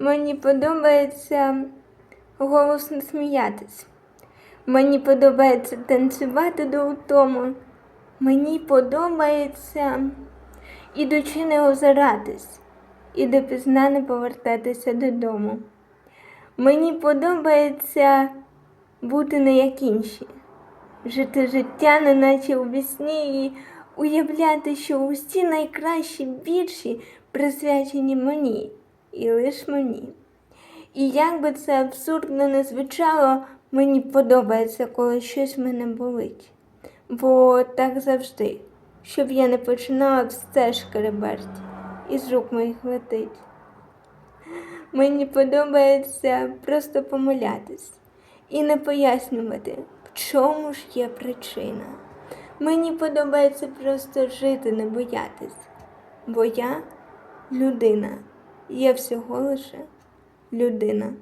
Мені подобається голосно сміятись. Мені подобається танцювати до утому. Мені подобається, ідучи не озиратись, і допізна не повертатися додому. Мені подобається бути не як інші, жити життя, неначе у вісні, і уявляти, що усі найкращі вірші присвячені мені і лиш мені. І як би це абсурдно не звучало, мені подобається, коли щось мене болить. Бо так завжди, щоб я не починала все шкереберть, із рук моїх летить. Мені подобається просто помилятись і не пояснювати, в чому ж є причина. Мені подобається просто жити, не боятись, бо я людина, я всього лише людина.